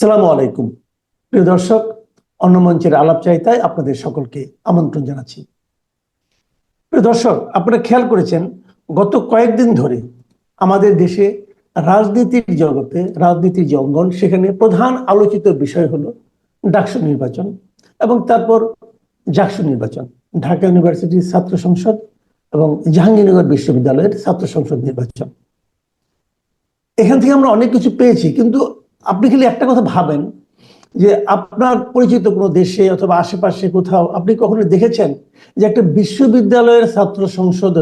আসসালামু আলাইকুম। প্রিয় দর্শক, অন্য মঞ্চের আলাপ চাইতায় আপনাদের সকলকে আমন্ত্রণ জানাচ্ছি। প্রিয় দর্শক, আপনারা খেয়াল করেছেন, গত কয়েকদিন ধরে আমাদের দেশে রাজনীতির জগতে, রাজনীতির যে অঙ্গন, সেখানে প্রধান আলোচিত বিষয় হলো ডাকসু নির্বাচন এবং তারপর জাকসু নির্বাচন। ঢাকা ইউনিভার্সিটির ছাত্র সংসদ এবং জাহাঙ্গীরনগর বিশ্ববিদ্যালয়ের ছাত্র সংসদ নির্বাচন। এখান থেকে আমরা অনেক কিছু পেয়েছি, কিন্তু আপনি খালি একটা কথা ভাবেন যে আপনার পরিচিত কোনো দেশে অথবা আশেপাশে কোথাও আপনি কখনো দেখেছেন যে একটা বিশ্ববিদ্যালয়ের ছাত্র সংসদ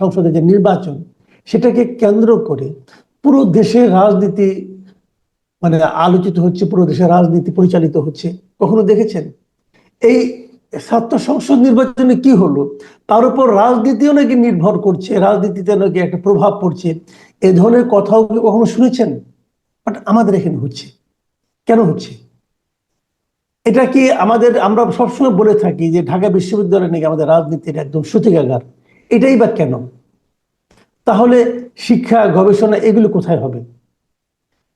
সংসদের যে নির্বাচন সেটাকে কেন্দ্র করে পুরো দেশের রাজনীতি মানে আলোচিত হচ্ছে, পুরো দেশের রাজনীতি পরিচালিত হচ্ছে। কখনো দেখেছেন? এই ছাত্র সংসদ নির্বাচনে কি হলো? তার উপর রাজনীতিও নাকি নির্ভর করছে, রাজনীতিতে নাকি একটা প্রভাব পড়ছে। এ ধরনের কথাও কি কখনো শুনেছেন? বাট আমাদের এখানে হচ্ছে। কেন হচ্ছে? এটা কি আমাদের, আমরা সবসময় বলে থাকি যে ঢাকা বিশ্ববিদ্যালয় নাকি আমাদের রাজনীতির একদম সূতিকাগার এটাই বা কেন? তাহলে শিক্ষা, গবেষণা এগুলো কোথায় হবে?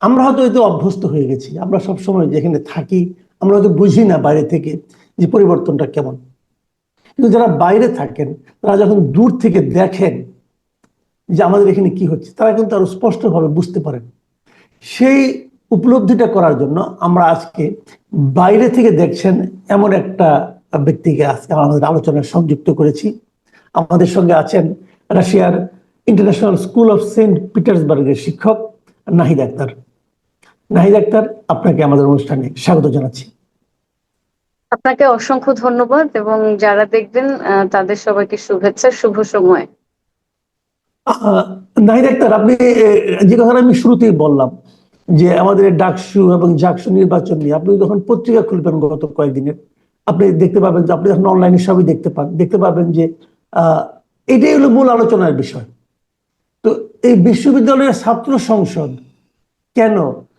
আমরা হয়তো এতে অভ্যস্ত হয়ে গেছি। আমরা সবসময় যেখানে থাকি, আমরা হয়তো বুঝি না বাইরে থেকে যে পরিবর্তনটা কেমন। কিন্তু যারা বাইরে থাকেন, তারা যখন দূর থেকে দেখেন যে আমাদের এখানে কি হচ্ছে, তারা কিন্তু আরও স্পষ্টভাবে বুঝতে পারেন। সেই উপলব্ধিটা করার জন্য আমরা আজকে বাইরে থেকে দেখছেন এমন একটা ব্যক্তিকে আজকে আমাদের আলোচনায় সংযুক্ত করেছি। আমাদের সঙ্গে আছেন রাশিয়ার ইন্টারন্যাশনাল স্কুল অফ সেন্ট পিটার্সবার্গের শিক্ষক নাহিদ আক্তার। নাহিদ আক্তার, আপনাকে আমাদের অনুষ্ঠানে স্বাগত জানাচ্ছি। আপনাকে অসংখ্য ধন্যবাদ এবং যারা দেখবেন তাদের সবাইকে শুভেচ্ছা, শুভ সময়। নাহিদ আক্তার, আপনি যে কথাটা আমি শুরুতেই বললাম, যে আমাদের ডাকসু এবং জাকসু নির্বাচন নিয়ে, আপনি যখন পত্রিকা খুলবেন গত কয়েকদিনের আপনি দেখতে পাবেন যে আপনি যখন অনলাইনে সবই দেখতে পান, দেখতে পাবেন যে এটাই হলো মূল আলোচনার বিষয়। তো এই বিশ্ববিদ্যালয়ের ছাত্র সংসদ কেন,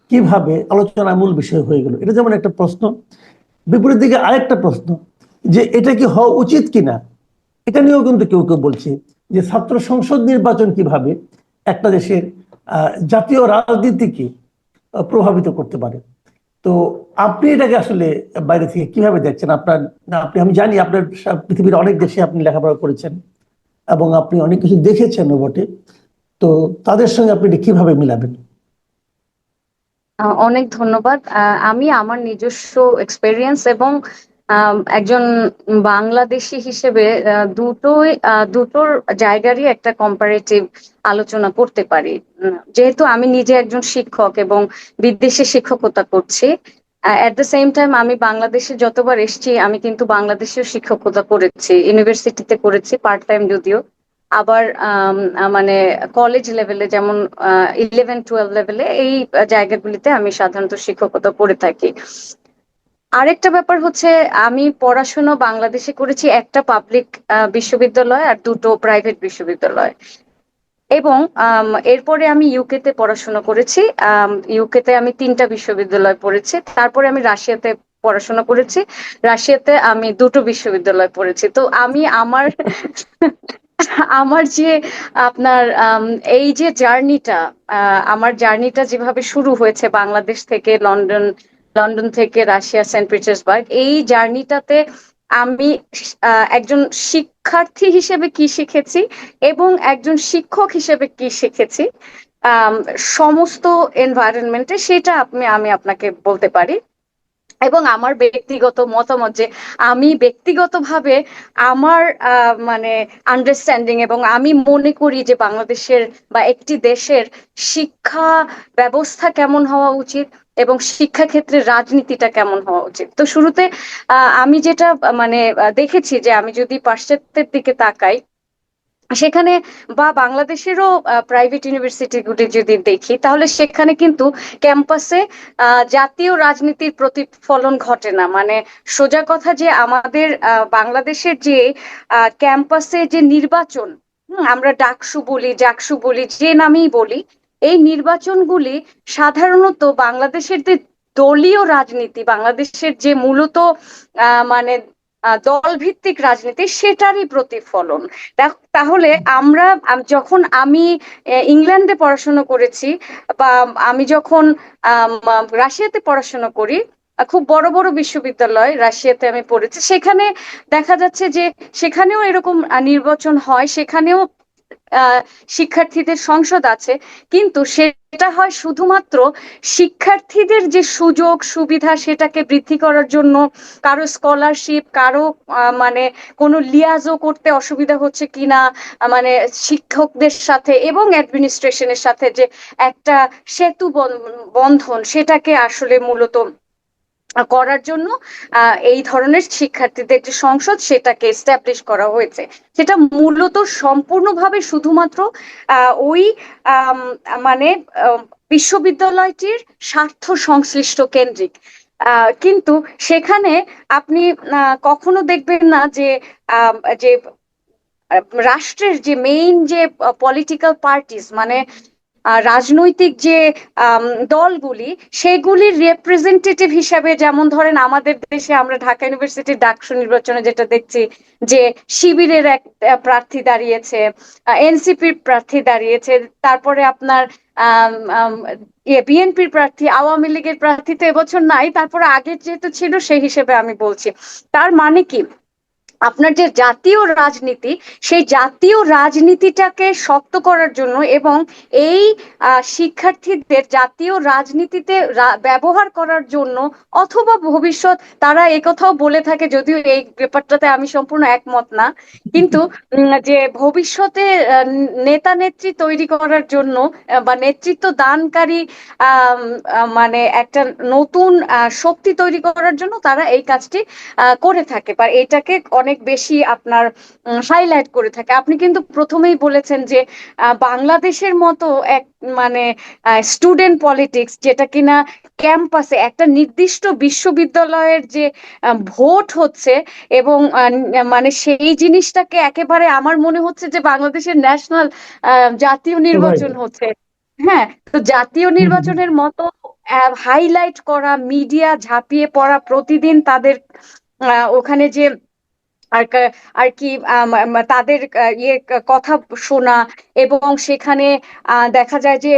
কীভাবে আলোচনার মূল বিষয় হয়ে গেল, এটা যেমন একটা প্রশ্ন, বিপরীত দিকে আরেকটা প্রশ্ন, যে এটা কি হওয়া উচিত কিনা, এটা নিয়েও কিন্তু কেউ কেউ বলছে যে ছাত্র সংসদ নির্বাচন কীভাবে একটা দেশের জাতীয় রাজনীতিকে প্রভাবিত করতে পারে। তো আপনি এটাকে আসলে বাইরে থেকে কীভাবে দেখছেন? আপনার আপনি, আমি জানি আপনার পৃথিবীর অনেক দেশে আপনি লেখাপড়া করেছেন এবং আপনি অনেক কিছু দেখেছেন বটে। তো তাদের সঙ্গে আপনি এটা কীভাবে মিলাবেন? অনেক ধন্যবাদ। আমি আমার নিজস্ব এক্সপেরিয়েন্স এবং একজন বাংলাদেশি হিসেবে দুটোই দুটোর জায়গারই একটা কম্পারেটিভ আলোচনা করতে পারি। যেহেতু আমি নিজে একজন শিক্ষক এবং বিদেশে শিক্ষকতা করছি অ্যাট দ্য সেম টাইম আমি বাংলাদেশে যতবার এসেছি, আমি কিন্তু বাংলাদেশেও শিক্ষকতা করেছি ইউনিভার্সিটিতে করেছি পার্ট টাইম যদিও। আবার মানে কলেজ লেভেলে যেমন ইলেভেন টুয়েলভ লেভেলে এই জায়গাগুলিতে আমি সাধারণত শিক্ষকতা করে থাকি। আরেকটা ব্যাপার হচ্ছে, আমি পড়াশোনা বাংলাদেশে করেছি একটা পাবলিক বিশ্ববিদ্যালয় আর দুটো প্রাইভেট বিশ্ববিদ্যালয়। এবং এরপরে আমি ইউকে তে পড়াশোনা করেছি। ইউকে তে আমি তিনটা বিশ্ববিদ্যালয় পড়েছি। তারপরে আমি রাশিয়াতে পড়াশোনা করেছি। রাশিয়াতে আমি দুটো বিশ্ববিদ্যালয় পড়েছি। তো আমি আমার আমার যে আপনার এই যে জার্নিটা আমার জার্নিটা যেভাবে শুরু হয়েছে বাংলাদেশ থেকে লন্ডন লন্ডন থেকে রাশিয়া, সেন্ট পিটার্সবার্গ। এই জার্নিটাতে আমি একজন শিক্ষার্থী হিসেবে কি শিখেছি এবং একজন শিক্ষক হিসেবে কি শিখেছি সমস্ত এনভায়রনমেন্টে সেটা আপনি, আমি আপনাকে বলতে পারি। এবং আমার ব্যক্তিগত মতামত যে আমি ব্যক্তিগতভাবে আমার মানে আন্ডারস্ট্যান্ডিং এবং আমি মনে করি যে বাংলাদেশের বা একটি দেশের শিক্ষা ব্যবস্থা কেমন হওয়া উচিত এবং শিক্ষা ক্ষেত্রে রাজনীতিটা কেমন হওয়া উচিত? তো শুরুতে আমি যেটা মানে দেখেছি যে আমি যদি পাশ্চাত্যের দিকে তাকাই, সেখানে বা বাংলাদেশেরও প্রাইভেট ইউনিভার্সিটিগুলি যদি দেখি, তাহলে সেখানে কিন্তু ক্যাম্পাসে জাতীয় রাজনীতির প্রতিফলন ঘটে না। মানে সোজা কথা যে আমাদের বাংলাদেশের যে ক্যাম্পাসে যে নির্বাচন আমরা ডাকসু বলি, জাকসু বলি, যে নামেই বলি এই নির্বাচনগুলি সাধারণত বাংলাদেশের যে দলীয় রাজনীতি বাংলাদেশের যে মূলত মানে আহ, দলভিত্তিক রাজনীতি সেটারই প্রতিফলন। তাহলে আমরা যখন আমি ইংল্যান্ডে পড়াশোনা করেছি বা আমি যখন রাশিয়াতে পড়াশোনা করি খুব বড় বড় বিশ্ববিদ্যালয় রাশিয়াতে আমি পড়েছি সেখানে দেখা যাচ্ছে যে সেখানেও এরকম নির্বাচন হয় সেখানেও শিক্ষার্থীদের সংসদ আছে, কিন্তু সেটা হয় শুধুমাত্র শিক্ষার্থীদের যে সুযোগ, সুবিধা সেটাকে বৃদ্ধি করার জন্য। কারও স্কলারশিপ কারও মানে কোনো লিয়াজও করতে অসুবিধা হচ্ছে কিনা মানে শিক্ষকদের সাথে এবং অ্যাডমিনিস্ট্রেশনের সাথে যে একটা সেতু বন- বন্ধন, সেটাকে আসলে মূলত করার জন্য এই ধরনের শিক্ষার্থীদের যে সংসদ সেটাকে এস্টাবলিশ করা হয়েছে। সেটা মূলত সম্পূর্ণভাবে শুধুমাত্র ওই মানে বিশ্ববিদ্যালয়টির স্বার্থ সংশ্লিষ্ট কেন্দ্রিক। কিন্তু সেখানে আপনি কখনো দেখবেন না যে যে রাষ্ট্রের যে মেইন যে পলিটিক্যাল পার্টিস মানে রাজনৈতিক যে দলগুলি, সেগুলির রিপ্রেজেন্টেটিভ হিসাবে যেমন ধরেন আমাদের দেশে আমরা ঢাকা ইউনিভার্সিটির ডাকসু নির্বাচনে যেটা দেখছি যে শিবিরের এক প্রার্থী দাঁড়িয়েছে এনসিপির প্রার্থী দাঁড়িয়েছে, তারপরে আপনার বিএনপির প্রার্থী, আওয়ামী লীগের প্রার্থী তো এবছর নাই, তারপরে আগের যেহেতু ছিল সেই হিসেবে আমি বলছি। তার মানে কি? আপনার যে জাতীয় রাজনীতি, সেই জাতীয় রাজনীতিটাকে শক্ত করার জন্য এবং এই শিক্ষার্থীদের জাতীয় রাজনীতিতে ব্যবহার করার জন্য অথবা ভবিষ্যৎ তারা একথাও বলে থাকে, যদিও এই ব্যাপারটাতে আমি সম্পূর্ণ একমত না। কিন্তু যে ভবিষ্যতে নেতা নেত্রী তৈরি করার জন্য বা নেতৃত্ব দানকারী মানে একটা নতুন শক্তি তৈরি করার জন্য তারা এই কাজটি করে থাকে। বা এটাকে অনেক বেশি আপনার হাইলাইট করে থাকে। আপনি কিন্তু প্রথমেই বলেছেন যে বাংলাদেশের মতো এক মানে স্টুডেন্ট পলিটিক্স যেটা কিনা ক্যাম্পাসে একটা নির্দিষ্ট বিশ্ববিদ্যালয়ের যে ভোট হচ্ছে এবং মানে সেই জিনিসটাকে একেবারে আমার মনে হচ্ছে যে বাংলাদেশের ন্যাশনাল জাতীয় নির্বাচন হচ্ছে। হ্যাঁ তো জাতীয় নির্বাচনের মতো হাইলাইট করা মিডিয়া ঝাঁপিয়ে পড়া প্রতিদিন তাদের ওখানে যে আর আর কি তাদের ইয়ে কথা শোনা এবং সেখানে দেখা যায় যে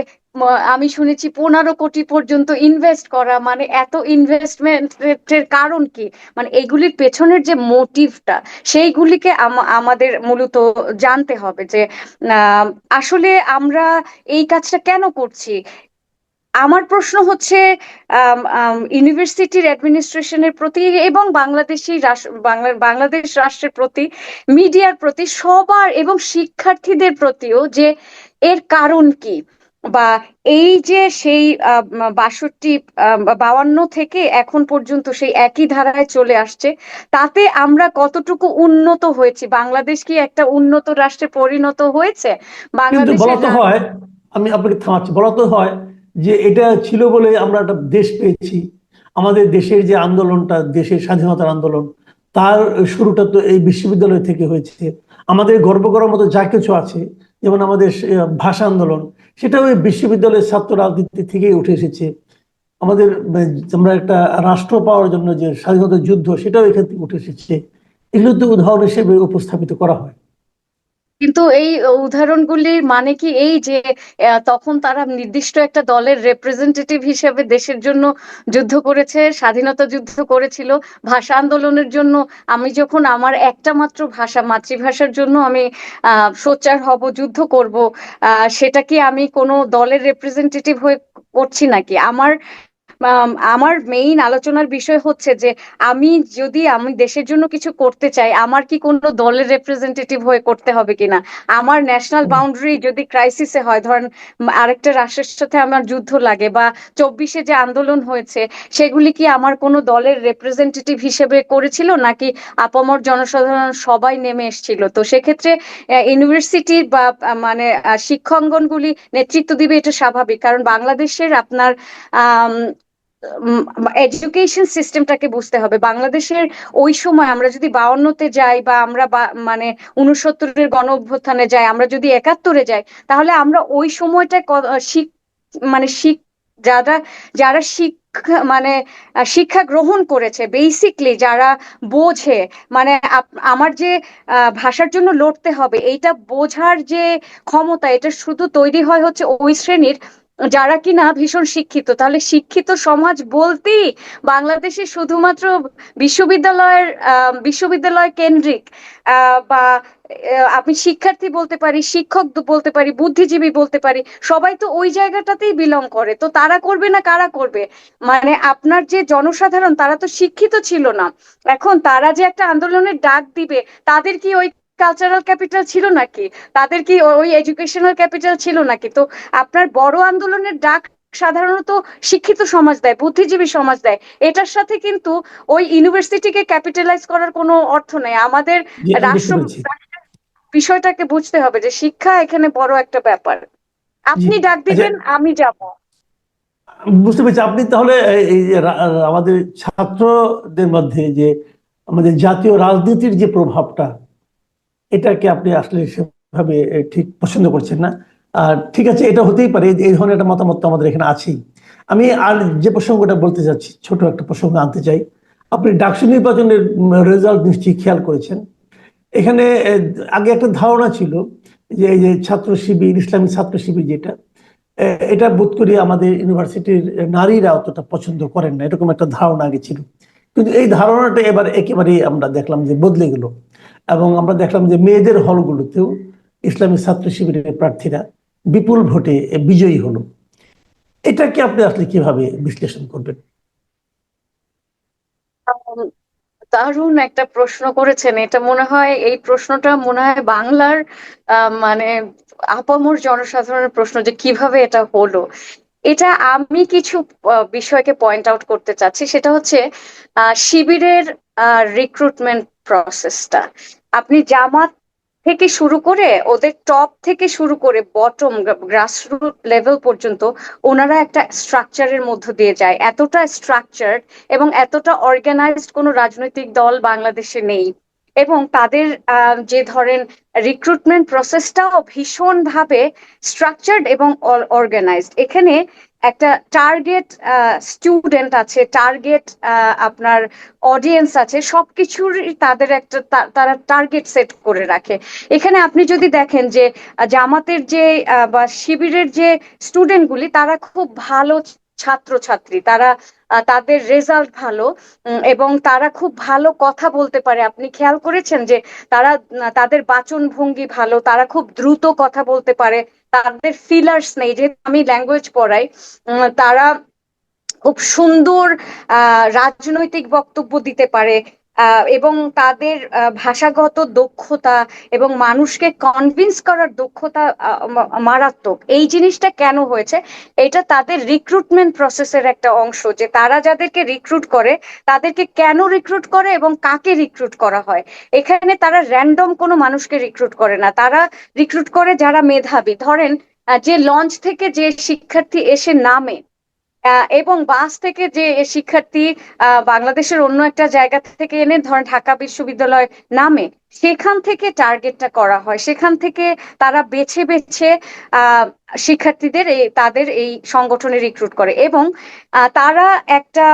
আমি শুনেছি পনেরো কোটি পর্যন্ত ইনভেস্ট করা মানে এত ইনভেস্টমেন্টের কারণ কি? মানে এইগুলির পেছনের যে মোটিভটা সেইগুলিকে আম- আমাদের মূলত জানতে হবে যে আসলে আমরা এই কাজটা কেন করছি? আমার প্রশ্ন হচ্ছে ইউনিভার্সিটির অ্যাডমিনিস্ট্রেশনের প্রতি এবং বাংলাদেশি বাংলাদেশ রাষ্ট্রের প্রতি মিডিয়ার প্রতি সবার এবং শিক্ষার্থীদের প্রতিও যে এর কারণ কি? বা এই যে সেই বাষট্টি বাউান্ন থেকে এখন পর্যন্ত সেই একই ধারায় চলে আসছে তাতে আমরা কতটুকু উন্নত হয়েছি? বাংলাদেশ কি একটা উন্নত রাষ্ট্রে পরিণত হয়েছে? বাংলাদেশ বলা তো হয় আমি আপনাকে থামাচ্ছি বলা তো হয় যে এটা ছিল বলে আমরা একটা দেশ পেয়েছি। আমাদের দেশের যে আন্দোলনটা, দেশের স্বাধীনতার আন্দোলন, তার শুরুটা তো এই বিশ্ববিদ্যালয় থেকে হয়েছে। আমাদের গর্ব করার মতো যা কিছু আছে, যেমন আমাদের ভাষা আন্দোলন, সেটাও এই বিশ্ববিদ্যালয়ের ছাত্র রাজনীতি থেকেই উঠে এসেছে। আমাদের আমরা একটা রাষ্ট্র পাওয়ার জন্য যে স্বাধীনতা যুদ্ধ, সেটাও এখান থেকে উঠে এসেছে। এগুলো তো উদাহরণ হিসেবে উপস্থাপিত করা হয়। কিন্তু এই উদাহরণগুলির মানে কি এই যে তখন তারা নির্দিষ্ট একটা দলের রিপ্রেজেন্টেটিভ হিসেবে দেশের জন্য যুদ্ধ করেছে স্বাধীনতা যুদ্ধ করেছিল ভাষা আন্দোলনের জন্য। আমি যখন আমার একটা মাত্র ভাষা মাতৃভাষার জন্য আমি সোচ্চার হব যুদ্ধ করব সেটা কি আমি কোনো দলের রিপ্রেজেন্টেটিভ হয়ে করছি নাকি? আমার আম, আমার মেইন আলোচনার বিষয় হচ্ছে যে আমি যদি আমি দেশের জন্য কিছু করতে চাই আমার কি কোনো দলের রিপ্রেজেন্টেটিভ হয়ে করতে হবে কিনা? আমার ন্যাশনাল বাউন্ডারি যদি ক্রাইসিসে হয় ধরেন আরেকটা রাষ্ট্রের সাথে আমার যুদ্ধ লাগে বা চব্বিশে যে আন্দোলন হয়েছে সেগুলি কি আমার কোনো দলের রিপ্রেজেন্টেটিভ হিসেবে করেছিল নাকি আপামর জনসাধারণ সবাই নেমে এসেছিল? তো সেক্ষেত্রে ইউনিভার্সিটি বা মানে শিক্ষাঙ্গনগুলি নেতৃত্ব দিবে এটা স্বাভাবিক। কারণ বাংলাদেশের আপনার এডুকেশন সিস্টেমটাকে বুঝতে হবে। বাংলাদেশের ওই সময় আমরা যদি বাউন্নতে যাই বা আমরা মানে উনসত্তরের গণ অভ্যুত্থানে যাই, আমরা যদি একাত্তরে যাই, তাহলে আমরা ওই সময়টা শিখ মানে শিখ যারা যারা শিক্ষা মানে শিক্ষা গ্রহণ করেছে বেসিকলি যারা বোঝে মানে আমার যে ভাষার জন্য লড়তে হবে, এইটা বোঝার যে ক্ষমতা, এটা শুধু তৈরি হয় হচ্ছে ওই শ্রেণির যারা কিনা ভীষণ শিক্ষিত, তাহলে শিক্ষিত সমাজ বলতেই বাংলাদেশে শুধুমাত্র বিশ্ববিদ্যালয়ের বিশ্ববিদ্যালয় কেন্দ্রিক বা আমি শিক্ষার্থী বলতে পারি, শিক্ষক বলতে পারি, বুদ্ধিজীবী বলতে পারি, সবাই তো ওই জায়গাটাতেই বিলং করে। তো তারা করবে না কারা করবে? মানে আপনার যে জনসাধারণ, তারা তো শিক্ষিত ছিল না। এখন তারা যে একটা আন্দোলনের ডাক দিবে, তাদের কি ওই কালচারাল ক্যাপিটাল ছিল নাকি? তাদের কি ওই এডুকেশনাল ক্যাপিটাল ছিল নাকি? তো আপনার বড় আন্দোলনের ডাক সাধারণত শিক্ষিত সমাজ দেয় বুদ্ধিজীবী সমাজ দেয়। এটার সাথে কিন্তু ওই ইউনিভার্সিটিকে ক্যাপিটালাইজ করার কোনো অর্থ নেই। আমাদের রাষ্ট্র বিষয়টাকে বুঝতে হবে যে শিক্ষা এখানে বড় একটা ব্যাপার। আপনি ডাক আচ্ছা। দিবেন আমি যাব। বুঝতে পেরেছি। আপনি তাহলে এই- এই যে আমাদের ছাত্রদের মধ্যে যে আমাদের জাতীয় রাজনীতির যে প্রভাবটা এটাকে আপনি আসলে সেভাবে ঠিক পছন্দ করছেন না। আর ঠিক আছে, এটা হতেই পারে, এই ধরনের একটা মতামত আমাদের এখানে আছেই। আমি আর যে প্রসঙ্গটা বলতে যাচ্ছি, ছোট একটা প্রসঙ্গ আনতে চাই। আপনি ডাকসু নির্বাচনের রেজাল্ট নিশ্চয়ই খেয়াল করেছেন। এখানে আগে একটা ধারণা ছিল যে এই যে ছাত্র শিবির, ইসলামী ছাত্র শিবির যেটা এটা বোধ করি আমাদের ইউনিভার্সিটির নারীরা অতটা পছন্দ করেন না, এরকম একটা ধারণা আগে ছিল। কিন্তু এই ধারণাটা এবার একেবারেই আমরা দেখলাম যে বদলে গেল। এবং আমরা দেখলাম যে মেয়েদের হলগুলোতেও ইসলামী ছাত্র শিবিরের প্রার্থীরা বিপুল ভোটে বিজয়ী হলো। এটাকে আপনি আসলে কীভাবে বিশ্লেষণ করবেন? দারুণ একটা প্রশ্ন করেছেন। এটা মনে হয়, এই প্রশ্নটা মনে হয় বাংলার মানে আপামর জনসাধারণের প্রশ্ন যে কীভাবে এটা হলো। এটা আমি কিছু বিষয়কে পয়েন্ট আউট করতে চাচ্ছি। সেটা হচ্ছে শিবিরের রিক্রুটমেন্ট প্রসেসটা আপনি জামাত থেকে শুরু করে ওদের টপ থেকে শুরু করে বটম গ্রাসরুট লেভেল পর্যন্ত ওনারা একটা স্ট্রাকচারের মধ্য দিয়ে যায়। এতটা স্ট্রাকচার্ড এবং এতটা অর্গানাইজড কোনো রাজনৈতিক দল বাংলাদেশে নেই। এবং তাদের যে ধরেন রিক্রুটমেন্ট প্রসেসটাও ভীষণভাবে স্ট্রাকচার্ড এবং অর্গানাইজড এখানে একটা টার্গেট স্টুডেন্ট আছে টার্গেট আপনার অডিয়েন্স আছে সবকিছুর তাদের একটা তারা টার্গেট সেট করে রাখে। এখানে আপনি যদি দেখেন যে জামাতের যে বা শিবিরের যে স্টুডেন্টগুলি তারা খুব ভালো ছাত্রছাত্রী, তারা তাদের রেজাল্ট ভালো এবং তারা খুব ভালো কথা বলতে পারে। আপনি খেয়াল করেছেন যে তারা তাদের বাচন ভঙ্গি ভালো, তারা খুব দ্রুত কথা বলতে পারে, তাদের ফিলার্স নেই। যেহেতু আমি ল্যাঙ্গুয়েজ পড়াই তারা খুব সুন্দর রাজনৈতিক বক্তব্য দিতে পারে এবং তাদের ভাষাগত দক্ষতা এবং মানুষকে কনভিন্স করার দক্ষতা মারাত্মক। এই জিনিসটা কেন হয়েছে? এটা তাদের রিক্রুটমেন্ট প্রসেসের একটা অংশ যে তারা যাদেরকে রিক্রুট করে, তাদেরকে কেন রিক্রুট করে এবং কাকে রিক্রুট করা হয়? এখানে তারা র্যান্ডম কোনো মানুষকে রিক্রুট করে না। তারা রিক্রুট করে যারা মেধাবী। ধরেন যে লঞ্চ থেকে যে শিক্ষার্থী এসে নামে এবং বাস থেকে যে শিক্ষার্থী বাংলাদেশের অন্য একটা জায়গা থেকে এনে ধরেন ঢাকা বিশ্ববিদ্যালয় নামে, সেখান থেকে টার্গেটটা করা হয়। সেখান থেকে তারা বেছে বেছে শিক্ষার্থীদের এই, তাদের এই সংগঠনে রিক্রুট করে এবং তারা একটা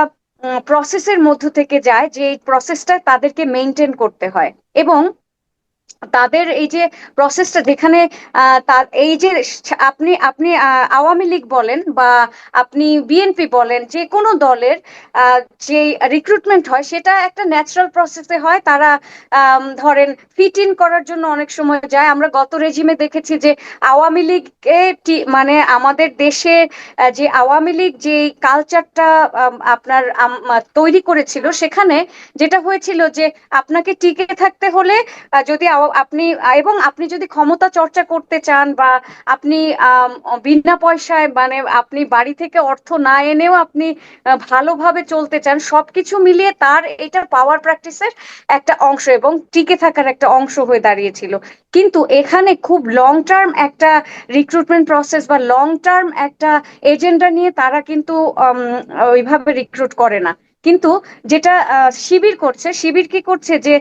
প্রসেসের মধ্য থেকে যায় যে এই প্রসেসটা তাদেরকে মেনটেন করতে হয়। এবং তাদের এই যে প্রসেসটা যেখানে তার এই যে আপনি আপনি আওয়ামী লীগ বলেন বা আপনি বিএনপি বলেন, যে কোনো দলের যে রিক্রুটমেন্ট হয় সেটা একটা ন্যাচারাল প্রসেসে হয়। তারা ধরেন ফিট ইন করার জন্য অনেক সময় যায়। আমরা গত রেজিমে দেখেছি যে আওয়ামী লীগকে মানে আমাদের দেশে যে আওয়ামী লীগ যে কালচারটা আপনার তৈরি করেছিল, সেখানে যেটা হয়েছিল যে আপনাকে টিকে থাকতে হলে যদি আওয়া- আপনি, এবং আপনি যদি ক্ষমতা চর্চা করতে চান বা আপনি বিনা পয়সায় মানে আপনি বাড়ি থেকে অর্থ না এনেও আপনি ভালোভাবে চলতে চান, সবকিছু মিলিয়ে তার এটা পাওয়ার প্র্যাকটিসের একটা অংশ এবং টিকে থাকার একটা অংশ হয়ে দাঁড়িয়েছিল। কিন্তু এখানে খুব লং টার্ম একটা রিক্রুটমেন্ট প্রসেস বা লং টার্ম একটা এজেন্ডা নিয়ে তারা কিন্তু ওইভাবে রিক্রুট করে না। কিন্তু যেটা শিবির করছে, শিবির কি করছে যে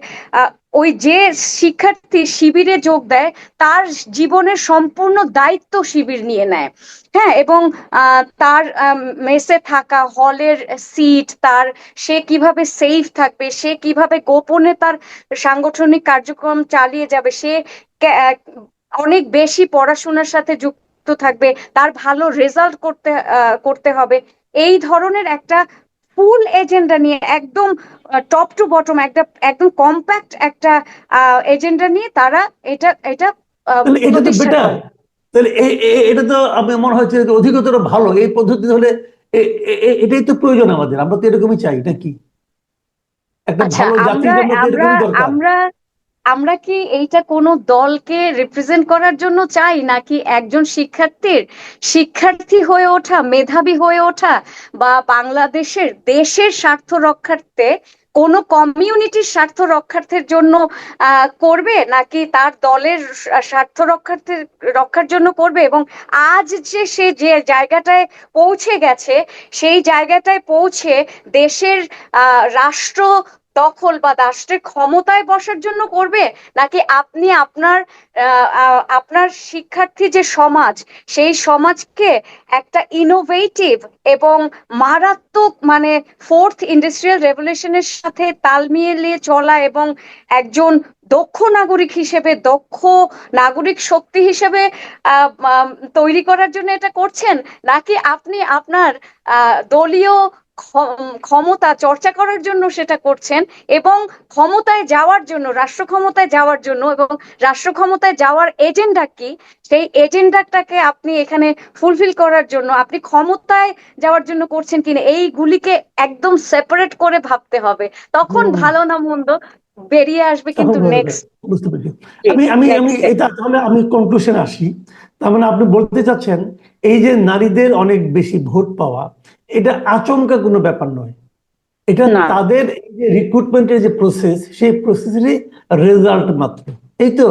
ওই যে শিক্ষার্থী শিবিরে যোগ দেয়, তার জীবনের সম্পূর্ণ দায়িত্ব শিবির নিয়ে নেয়। হ্যাঁ এবং তার মেসে থাকা, হলের সিট, তার, সে কীভাবে সেফ থাকবে, সে কীভাবে গোপনে তার সাংগঠনিক কার্যক্রম চালিয়ে যাবে, সে অনেক বেশি পড়াশোনার সাথে যুক্ত থাকবে, তার ভালো রেজাল্ট করতে করতে হবে। এই ধরনের একটা ফুল এজেন্ডা নিয়ে একদম টপ টু বটম একটা একদম কম্প্যাক্ট একটা এজেন্ডা নিয়ে তারা এটা এটা তাহলে এটা তো আমি মনে হচ্ছে অধিকতর ভালো। এই পদ্ধতি হলে এটাই তো প্রয়োজন আমাদের। আমরা তো এরকমই চাই নাকি একটা আচ্ছা ভালো জাতির আমরা জন্য আমরা আমরা কি এইটা কোনো দলকে রিপ্রেজেন্ট করার জন্য চাই? নাকি একজন শিক্ষার্থীর শিক্ষার্থী হয়ে ওঠা, মেধাবী হয়ে ওঠা বা বাংলাদেশের দেশের স্বার্থ রক্ষার্থে কোনো কমিউনিটির স্বার্থ রক্ষার্থের জন্য করবে? নাকি তার দলের স্বার্থ রক্ষার্থে রক্ষার জন্য করবে? এবং আজ যে সে যে জায়গাটায় পৌঁছে গেছে, সেই জায়গাটায় পৌঁছে দেশের রাষ্ট্র দখল বা রাষ্ট্রের ক্ষমতায় বসার জন্য করবে? নাকি আপনি আপনার আপনার শিক্ষার্থী যে সমাজ, সেই সমাজকে একটা ইনোভেটিভ এবং মারাত্মক মানে ফোর্থ ইন্ডাস্ট্রিয়াল রেভলিউশনের সাথে তাল মিলিয়ে চলা এবং একজন দক্ষ নাগরিক হিসেবে, দক্ষ নাগরিক শক্তি হিসেবে তৈরি করার জন্য এটা করছেন? নাকি আপনি আপনার দলীয় ক্ষমতা চর্চা করার জন্য সেটা করছেন এবং ক্ষমতায় যাওয়ার জন্য রাষ্ট্র ক্ষমতায় যাওয়ার জন্য এবং রাষ্ট্র ক্ষমতায় যাওয়ার এজেন্ডা কি? সেই এজেন্ডাটাকে আপনি এখানে ফুলফিল করার জন্য আপনি ক্ষমতায় যাওয়ার জন্য করছেন কিনা এইগুলিকে একদম সেপারেট করে ভাবতে হবে। তখন ভালো না মন্দ বেরিয়ে আসবে কিন্তু নেক্সট বুঝতে পেরেছি। আমি আমি আমি এটা তাহলে আমি কনক্লুশন আসি। তার মানে আপনি বলতে চাচ্ছেন এই যে নারীদের অনেক বেশি ভোট পাওয়া এটা আচমকা কোনো ব্যাপার নয়। এটা তাদের এই যে রিক্রুটমেন্টের যে প্রসেস সেই প্রসেসেরই রেজাল্ট মাত্র। এই তো?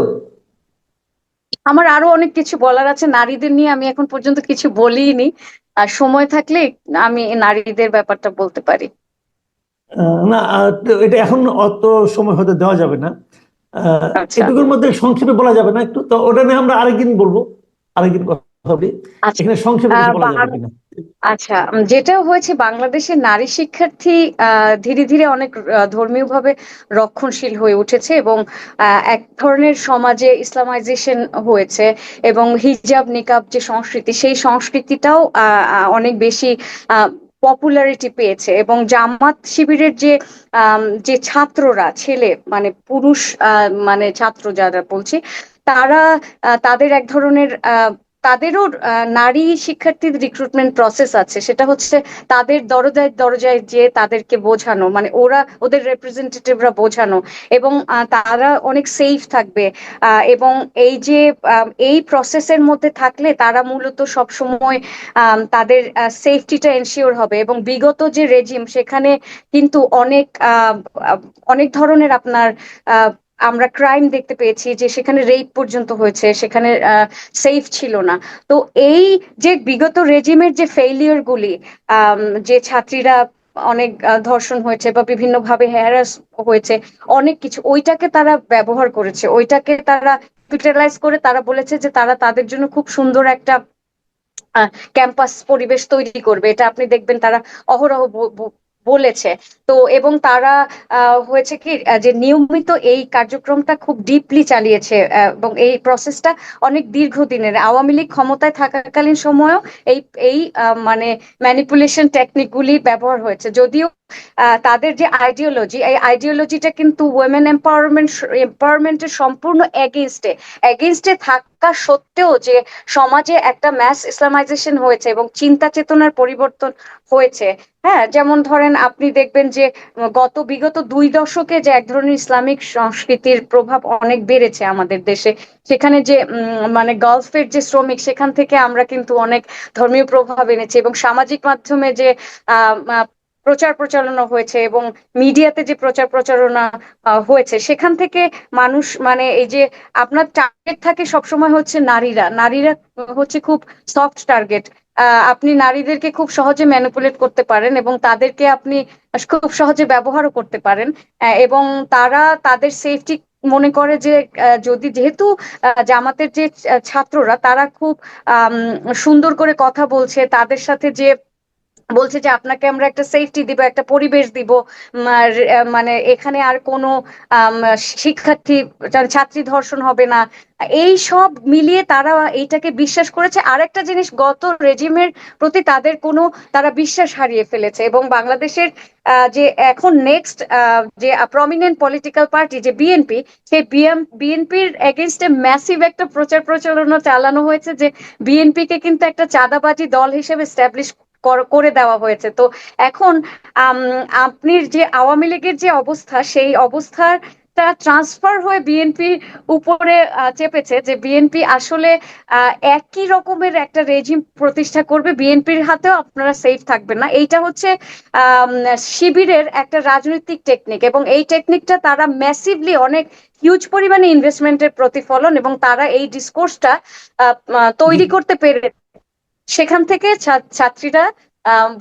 আমার আরও অনেক কিছু বলার আছে। নারীদের নিয়ে আমি এখন পর্যন্ত কিছু বলিনি। আর সময় থাকলে আমি নারীদের ব্যাপারটা বলতে পারি। না এটা এখন অত সময় হতে দেওয়া যাবে না। আচ্ছা। এটুকুর মধ্যে সংক্ষেপে বলা যাবে না একটু। তো ওটা নিয়ে আমরা আরেকদিন বলব। আরেকদিন কথা বলি আচ্ছা। এখানে সংক্ষেপে বলা যাবে কিনা? আচ্ছা যেটা হয়েছে বাংলাদেশের নারী শিক্ষার্থী আহ, ধীরে ধীরে অনেক ধর্মীয়ভাবে রক্ষণশীল হয়ে উঠেছে এবং এক ধরনের সমাজে ইসলামাইজেশন হয়েছে এবং হিজাব নিকাব যে সংস্কৃতি সেই সংস্কৃতিটাও অনেক বেশি পপুলারিটি পেয়েছে এবং জামাত শিবিরের যে যে ছাত্ররা ছেলে মানে পুরুষ আহ, মানে ছাত্র যারা বলছি তারা তাদের এক ধরনের আহ, তাদেরও নারী শিক্ষার্থীর রিক্রুটমেন্ট প্রসেস আছে। সেটা হচ্ছে তাদের দরজায় দরজায় যে তাদেরকে বোঝানো মানে ওরা, ওদের রিপ্রেজেন্টেটিভরা বোঝানো এবং তারা অনেক সেফ থাকবে। এবং এই যে এই প্রসেসের মধ্যে থাকলে তারা মূলত সব সময় তাদের সেফটিটা এনশিওর হবে এবং বিগত যে রেজিম সেখানে কিন্তু অনেক অনেক ধরনের আপনার আমরা ক্রাইম দেখতে পেয়েছি যে সেখানে রেপ পর্যন্ত হয়েছে, সেখানে সেফ ছিল না। তো এই যে বিগত রেজিমের যে ফেইলিওর গুলি যে ছাত্রীরা অনেক ধর্ষণ হয়েছে বা বিভিন্ন ভাবে হ্যারাস হয়েছে, অনেক কিছু, ওইটাকে তারা ব্যবহার করেছে। ওইটাকে তারা ক্যাপিটালাইজ করে তারা বলেছে যে তারা তাদের জন্য খুব সুন্দর একটা ক্যাম্পাস পরিবেশ তৈরি করবে। এটা আপনি দেখবেন তারা অহরহ বলেছে। তো এবং তারা হয়েছে কি যে নিয়মিত এই কার্যক্রমটা খুব ডিপলি চালিয়েছে এবং এই প্রসেসটা অনেক দীর্ঘদিনের। আওয়ামী লীগ ক্ষমতায় থাকাকালীন সময়েও এই এই মানে ম্যানিপুলেশন টেকনিকগুলি ব্যবহার হয়েছে। যদিও তাদের যে আইডিওলজি এই আইডিওলজিটা কিন্তু ওয়েমেন এম্পাওয়ারমেন্ট এম্পাওয়ারমেন্টের সম্পূর্ণ এগেনস্টে এগেনস্টে থাকা সত্ত্বেও যে সমাজে একটা ম্যাস ইসলামাইজেশন হয়েছে এবং চিন্তা চেতনার পরিবর্তন হয়েছে হ্যাঁ? যেমন ধরেন আপনি দেখবেন যে গত বিগত দুই দশকে যে এক ধরনের ইসলামিক সংস্কৃতির প্রভাব অনেক বেড়েছে আমাদের দেশে, সেখানে যে মানে গলফের যে শ্রমিক, সেখান থেকে আমরা কিন্তু অনেক ধর্মীয় প্রভাব এনেছি এবং সামাজিক মাধ্যমে যে প্রচার প্রচারণা হয়েছে এবং মিডিয়াতে যে প্রচার প্রচারণা হয়েছে, সেখান থেকে মানুষ মানে এই যে আপনার টার্গেট থাকে সবসময় হচ্ছে নারীরা। নারীরা হচ্ছে খুব সফট টার্গেট আপনি নারীদেরকে খুব সহজে ম্যানিপুলেট করতে পারেন এবং তাদেরকে আপনি খুব সহজে ব্যবহারও করতে পারেন। এবং তারা তাদের সেফটি মনে করে যে যদি যেহেতু জামাতের যে ছাত্ররা, তারা খুব সুন্দর করে কথা বলছে, তাদের সাথে যে বলছে যে আপনাকে আমরা একটা সেফটি দিব একটা পরিবেশ দিব। আর, মানে এখানে আর কোনো শিক্ষার্থী ছাত্রী ধর্ষণ হবে না। এই সব মিলিয়ে তারা এইটাকে বিশ্বাস করেছে। আরেকটা জিনিস গত রেজিমের প্রতি তাদের কোনো তারা বিশ্বাস হারিয়ে ফেলেছে। এবং বাংলাদেশের যে এখন নেক্সট যে প্রমিনেন্ট পলিটিক্যাল পার্টি যে বিএনপি সেই বিএনপির এগেনস্টে ম্যাসিভ একটা প্রচার প্রচারণা চালানো হয়েছে যে বিএনপি কে কিন্তু একটা চাঁদাবাজি দল হিসেবে স্ট্যাবলিশ করে দেওয়া হয়েছে। তো এখন আপনি যে আওয়ামী লীগের যে অবস্থা সেই অবস্থাটা ট্রান্সফার হয়ে বিএনপি উপরে চেপেছে যে বিএনপি আসলে একই রকমের একটা রেজিম প্রতিষ্ঠা করবে। বিএনপির হাতেও আপনারা সেফ থাকবেন না। এইটা হচ্ছে শিবিরের একটা রাজনৈতিক টেকনিক এবং এই টেকনিকটা তারা ম্যাসিভলি অনেক হিউজ পরিমাণে ইনভেস্টমেন্টের প্রতিফলন এবং তারা এই ডিসকোর্সটা তৈরি করতে পেরে সেখান থেকে ছাত্রীরা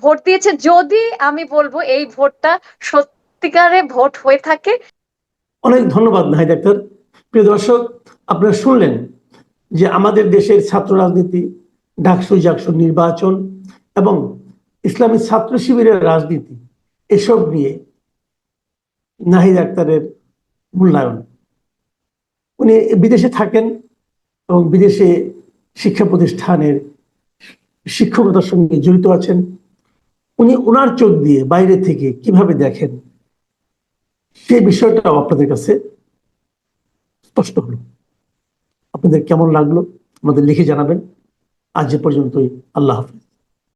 ভোট দিয়েছে। যদি আমি বলব এই ভোটটা সত্যিকারে ভোট হয়ে থাকে। অনেক ধন্যবাদ নাহি ডাক্তার প্রিয় দর্শক, আপনারা শুনলেন যে আমাদের দেশের ছাত্র রাজনীতি, ডাকসু জাকসু নির্বাচন এবং ইসলামী ছাত্র শিবিরের রাজনীতি, এসব নিয়ে নাহিদ আক্তারের মূল্যায়ন। উনি বিদেশে থাকেন এবং বিদেশে শিক্ষা প্রতিষ্ঠানের শিক্ষকতার সঙ্গে জড়িত আছেন। উনি ওনার চোখ দিয়ে বাইরে থেকে কীভাবে দেখেন, সে বিষয়টাও আপনাদের কাছে স্পষ্ট হলো। আপনাদের কেমন লাগল আমাদের লিখে জানাবেন। আজ এ পর্যন্তই, আল্লাহ হাফিজ।